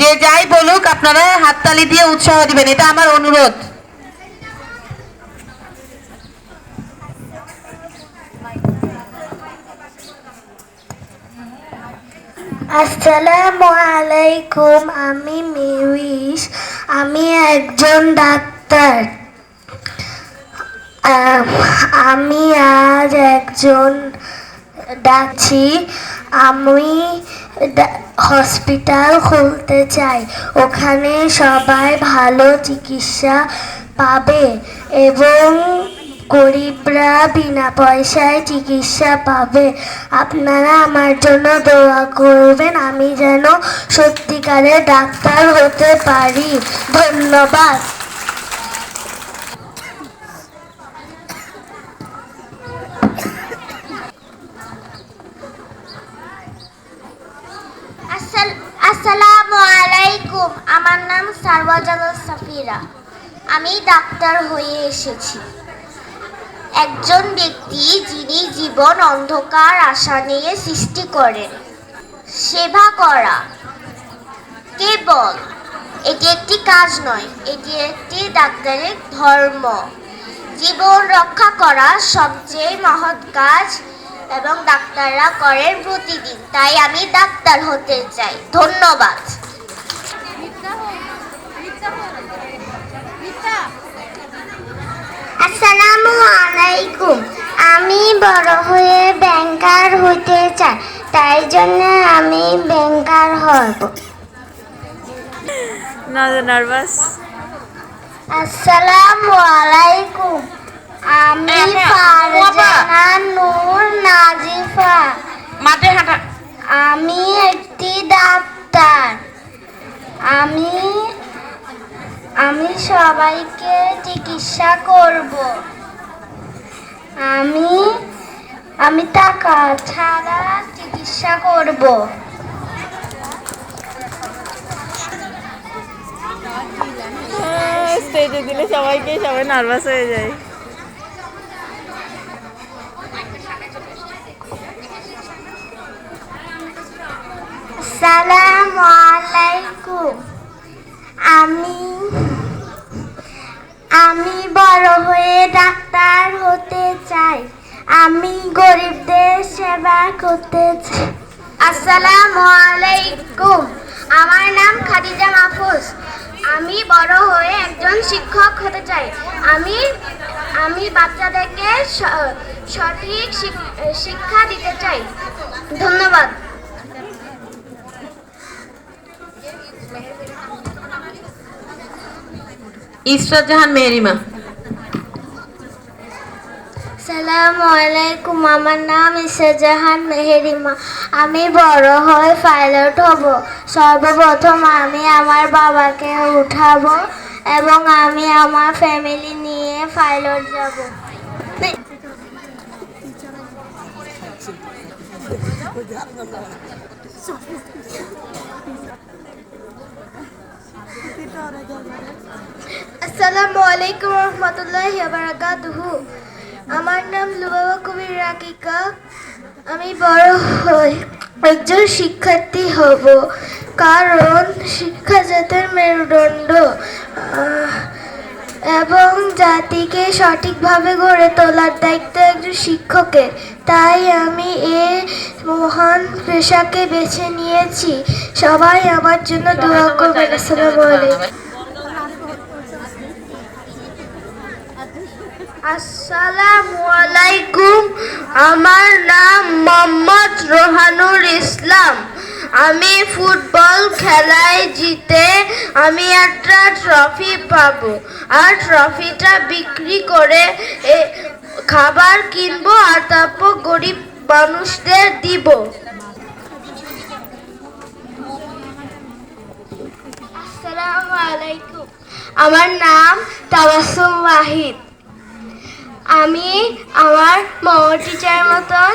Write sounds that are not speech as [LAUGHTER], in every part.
যে যাই বলুক, আপনারা হাততালি দিয়ে উৎসাহ দিবেন, এটা আমার অনুরোধ। আসসালামু আলাইকুম, আমি মিউইস আমি একজন ডাক্তার। আমি আজ একজন ডাকছি, আমি হসপিটাল খুলতে চাই। ওখানে সবাই ভালো চিকিৎসা পাবে এবং গরিবরা বিনা পয়সায় চিকিৎসা পাবে। আপনারা আমার জন্য দোয়া করবেন, আমি যেন সত্যিকারের ডাক্তার হতে পারি। ধন্যবাদ আসসালামু আলাইকুম আমার নাম সারওয়াজাল সাফিরা। আমি ডাক্তার হয়ে এসেছি। একজন ব্যক্তি যিনি জীবন অন্ধকার আশা নিয়ে সৃষ্টি করেন। সেবা করা। কেবল, এটি একটি কাজ নয়, এটি একটি ডাক্তারের ধর্ম। জীবন রক্ষা করা সবচেয়ে মহৎ কাজ এবং ডাক্তাররা করেন প্রতিদিন। তাই আমি ডাক্তার হতে চাই। ধন্যবাদ। আসসালামু আলাইকুম আমি বড় হয়ে ব্যাংকার হতে চাই তাই জন্য আমি ব্যাংকার হব। নার্ভাস আসসালামু আলাইকুম আমি ফারজানা নূর নাজিফা। মাঠে হাঁটা। আমি একটি ডাক্তার। আমি আমি সবাইকে চিকিৎসা করব। আমি আমি টাকা ছাড়া চিকিৎসা করব। স্টেজে দিলে সবাইকে সবাই নার্ভাস হয়ে যায়। আসসালামু আলাইকুম। আমি আমি বড় হয়ে ডাক্তার হতে চাই। আমি গরিবদের সেবা করতে চাই। আসসালামু আলাইকুম। আমার নাম খাদিজা মাহফুজ। আমি বড় হয়ে একজন শিক্ষক হতে চাই। আমি আমি বাচ্চাদেরকে সঠিক শিক্ষা দিতে চাই। ধন্যবাদ। ইসরাত জাহান মেহরিমা। সালামু আলাইকুম আমার নাম ইসাজাহান মেহেরিমা। আমি বড় হয়ে পাইলট হব। সর্বপ্রথম আমি আমার বাবাকে উঠাবো এবং আমি আমার ফ্যামিলি নিয়ে পাইলট যাব। আসসালামু আলাইকুম রহমতুল্লাহ বারাকাতুহু। আমার নাম লুবাবা কবির রাকিকা। আমি বড় হই। একজন শিক্ষার্থী হব। কারণ শিক্ষা জাতের মেরুদণ্ড এবং জাতিকে সঠিকভাবে গড়ে তোলার দায়িত্ব একজন শিক্ষকের। তাই আমি এ মহান পেশাকে বেছে নিয়েছি। সবাই আমার জন্য দোয়া করবেন। আসসালামু আলাইকুম। আসসালামু আমার নাম মোহাম্মদ রোহানুর ইসলাম। আমি ফুটবল খেলায় জিতে আমি একটা ট্রফি পাবো। আর ট্রফিটা বিক্রি করে খাবার কিনবো আর তারপর গরিব মানুষদের দিব। আসসালামু আলাইকুম। আমার নাম তাবাসুম ওয়াহিদ আমি আমার মামা টিচার মতন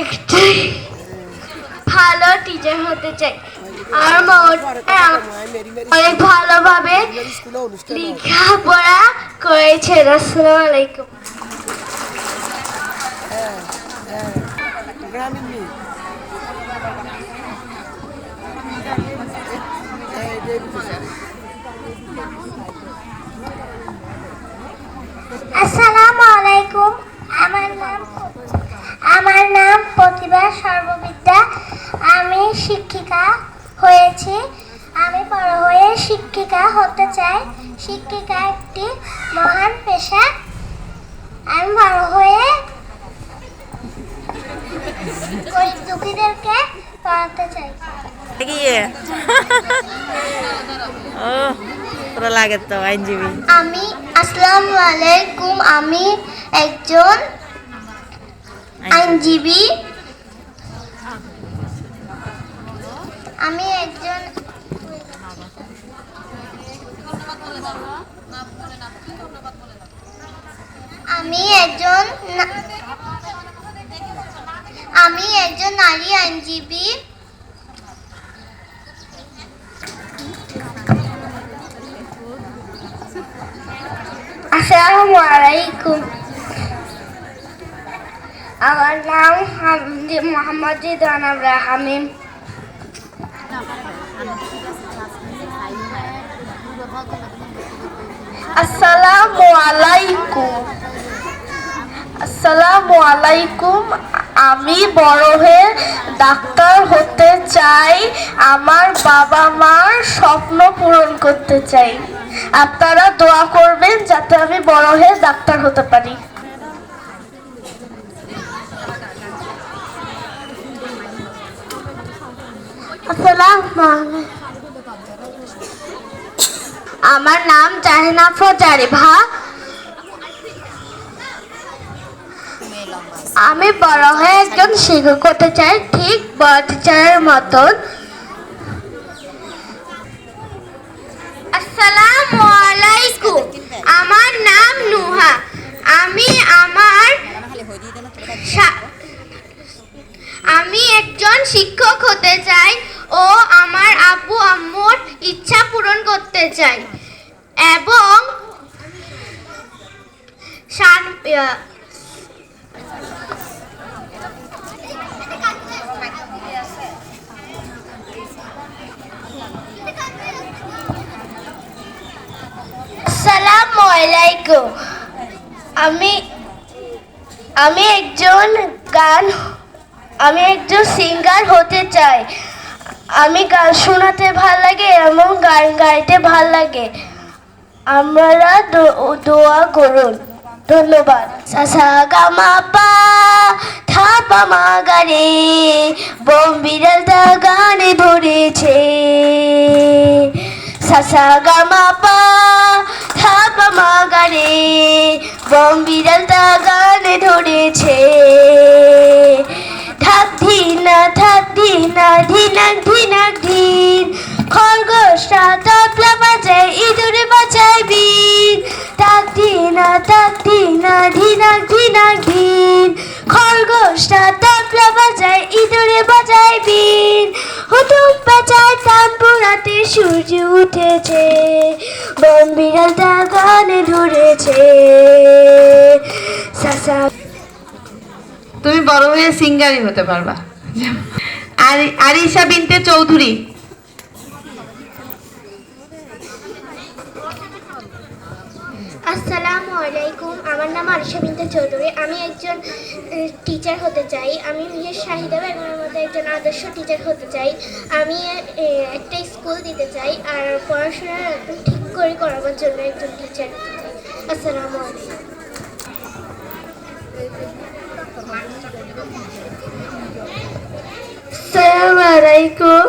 একটি ভালো টিচার হতে চাই আমার অনেক ভালোভাবে লেখাপড়া করেছেন আসসালামু আলাইকুম গ্রামীণ আসসালামু আলাইকুম। আমার নাম আমার নাম প্রতিভা সর্ববিদ্যা। আমি শিক্ষিকা হয়েছি। আমি বড় হয়ে শিক্ষিকা হতে চাই। শিক্ষিকা একটি মহান পেশা। আমি বড় হয়ে দুঃখীদেরকে পড়াতে চাই। [LAUGHS] ও পুরো লাগে তো আইনজীবী। আমি আসসালামু আলাইকুম আমি একজন আইনজীবী। আমি একজন আমি একজন আমি একজন নারী আইনজীবী। আসসালামু আলাইকুম আমার নাম হামদি মোহাম্মদ রিদওয়ান আমরা হামিম আসসালামু আলাইকুম আসসালামু আলাইকুম আমি বড় হয়ে ডাক্তার হতে চাই। আমার বাবা মার স্বপ্ন পূরণ করতে চাই। আপনারা দোয়া করবেন যাতে আমি বড় হয়ে ডাক্তার হতে পারি। আমার নাম জাহিনা ফজারিভা আমি বড় হয়ে একজন শিক্ষক হতে চাই, ঠিক বড় টিচারের মতন। আসসালামু আলাইকুম। আমার নাম নুহা। আমি আমার আমি একজন শিক্ষক হতে চাই ও আমার আব্বু আম্মুর ইচ্ছা পূরণ করতে চাই। এবং আলাইকুম। আমি আমি একজন গান, আমি একজন সিঙ্গার হতে চাই। আমি গান শোনাতে ভালো লাগে এবং গান গাইতে ভালো লাগে। আমরা দোয়া করুন। ধন্যবাদ। সাসা গামা পা, থাপা মা গারে বোম বিড়াল দা গানে ধরেছে সাসা গামা গারে বোম বিড়াল দা গানে ধরেছে ধাক ধিনা ধাক ধিনা ধিনাক ধিনাক ধিন খরগোশটা তবলা বাজায় ইঁদুরে বাজায় বিন ধাক ধিনা ধাক ধিনা ধিনাক ধিনাক ধিন খরগোশটা সূর্য উঠেছে বম তার গানে ধরেছে। তুমি বড় হয়ে সিঙ্গারই হতে পারবা। আর আরিশা বিনতে চৌধুরী। আসসালামু। আলাইকুম। আমার নাম আরিশা বিনতে চৌধুরী। আমি একজন টিচার হতে চাই। আমি নিজের শাহিদা বেগমের মধ্যে একজন আদর্শ টিচার হতে চাই। আমি একটা স্কুল দিতে চাই আর পড়াশোনা ঠিক করে করাবার জন্য একজন টিচার হতে চাই। আসসালামু আসসালামু আলাইকুম।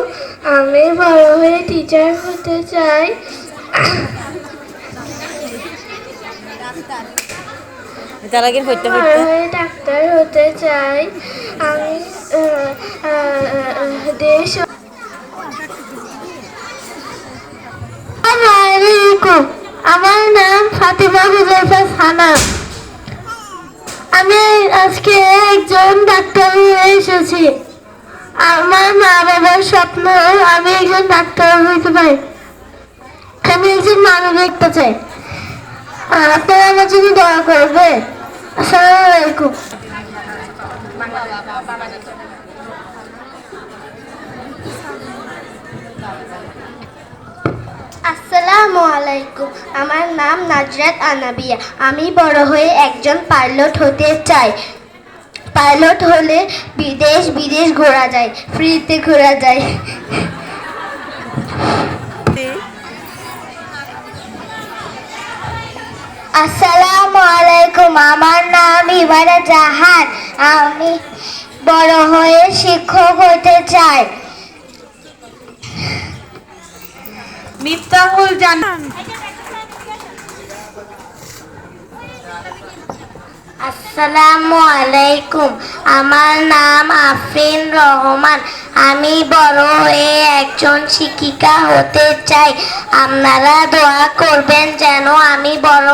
আমি বড় হয়ে টিচার হতে চাই। তারা পড়তে হয়ে ডাক্তার হতে চাই। আমি দেশ আমার নাম ফাতিমা হুজাইফা সানা। আমি আজকে একজন ডাক্তার হয়ে এসেছি। আমার মা বাবার স্বপ্ন, আমি একজন ডাক্তার হইতে পারি। আমি একজন দেখতে চাই। আপনারা আমার জন্য দোয়া করবে আসসালামু আলাইকুম আমার নাম নাজরাত আনাবিয়া। আমি বড় হয়ে একজন পাইলট হতে চাই। পাইলট হলে বিদেশ বিদেশ ঘোরা যায়, ফ্রিতে ঘোরা যায়। আসসালামু আলাইকুম আমার নাম ইবারা জাহান। আমি বড় হয়ে শিক্ষক হতে চাই। মিফতাহুল জান্নাত আসসালামু আলাইকুম আমার নাম আফরিন রহমান। আমি বড় হয়ে একজন শিক্ষিকা হতে চাই। আপনারা দোয়া করবেন যেন আমি বড়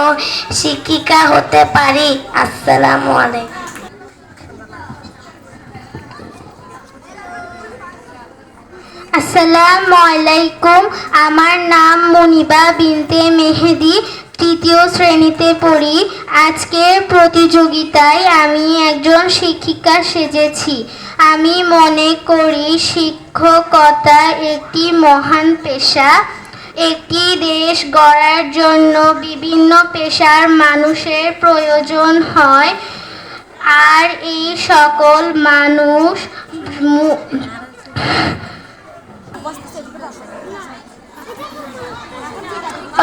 শিক্ষিকা হতে পারি। আসসালামু আলাইকুম আসসালামু আলাইকুম আমার নাম মনিবা বিনতে মেহেদি। তৃতীয় শ্রেণীতে পড়ি। আজকের প্রতিযোগিতায় আমি একজন শিক্ষিকা সেজেছি। আমি মনে করি শিক্ষকতা একটি মহান পেশা। একটি দেশ গড়ার জন্য বিভিন্ন পেশার মানুষের প্রয়োজন হয়। আর এই সকল মানুষ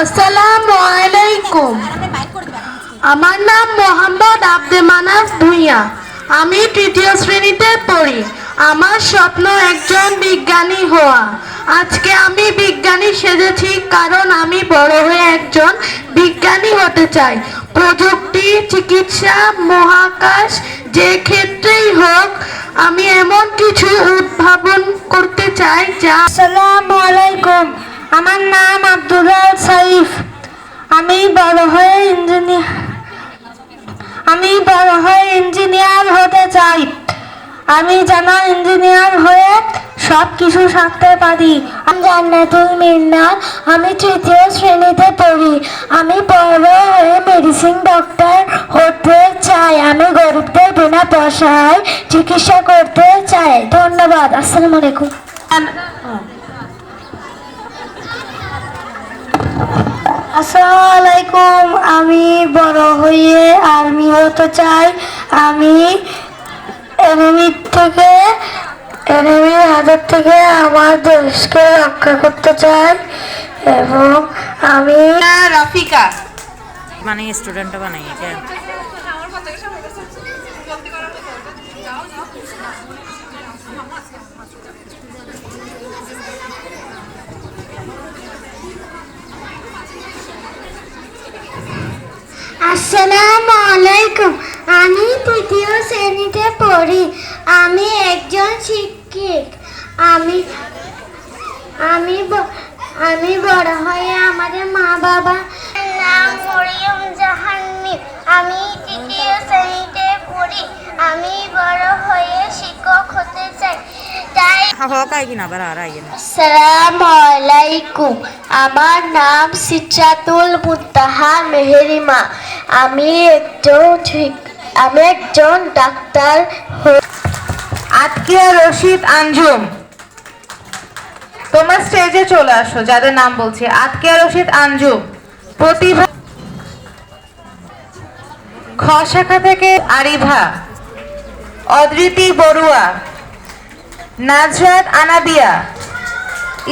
আসসালামু আলাইকুম। আমার নাম মোহাম্মদ আব্দে মানাফ ভুঁইয়া। আমি তৃতীয় শ্রেণীতে পড়ি। আমার স্বপ্ন একজন বিজ্ঞানী হওয়া। আজকে আমি বিজ্ঞানী সেজেছি কারণ আমি বড় হয়ে একজন বিজ্ঞানী হতে চাই। প্রযুক্তি, চিকিৎসা, মহাকাশ, যে ক্ষেত্রেই হোক, আমি এমন কিছু উদ্ভাবন করতে চাই যা আসসালামু আলাইকুম। আমার নাম আব্দুল্লাহ সাইফ। আমি বড় হয়ে ইঞ্জিনিয়ার আমি বড় হয়ে ইঞ্জিনিয়ার হতে চাই। আমি যেন ইঞ্জিনিয়ার হয়ে সব কিছু সারতে পারি। আমি জান্নাতুল মিন্নার আমি তৃতীয় শ্রেণীতে পড়ি। আমি বড় হয়ে মেডিসিন ডক্টর হতে চাই। আমি গরিবদের বিনা পয়সায় চিকিৎসা করতে চাই। ধন্যবাদ। আসসালামু আলাইকুম। আসসালামু আলাইকুম আমি বড় হয়ে আর্মি হতে চাই। আমি এনিমির থেকে এনিমির হাজার থেকে আমার দেশকে রক্ষা করতে চাই এবং আমি রফিকা। মানে স্টুডেন্ট বানাই আসসালামু আলাইকুম। আমি তৃতীয় শ্রেণীতে পড়ি। আমি একজন শিক্ষক। আমি আমি আমি বড় হয়ে আমাদের মা বাবা নাম মরিয়ম জাহান্নি আমি তৃতীয় শ্রেণীতে পড়ি। আমি বড় হয়ে শিক্ষক হতে চাই। আলাইকুম আমার নাম মুত্তাহা মেহেরিমা আমি একজন ঠিক আমি একজন ডাক্তার আতকিয়া রশিদ আঞ্জুম। তোমার স্টেজে চলে আসো যাদের নাম বলছি। আতকিয়া রশিদ আঞ্জুম। প্রতিভা খ শাখা থেকে আরিভা। অদ্রিতি বড়ুয়া। নাজরাত আনাবিয়া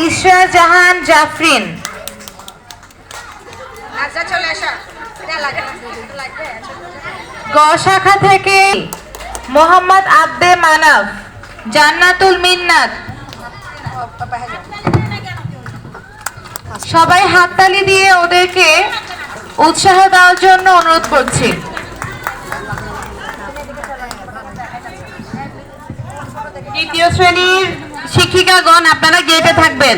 ইশরা জাহান জাফরিন। গ শাখা থেকে মোহাম্মদ আব্দে মানব জান্নাতুল মিন্নাত। সবাই হাততালি দিয়ে ওদেরকে উৎসাহ দেওয়ার জন্য অনুরোধ করছি। তৃতীয় শ্রেণির শিক্ষিকাগণ আপনারা গেটে থাকবেন।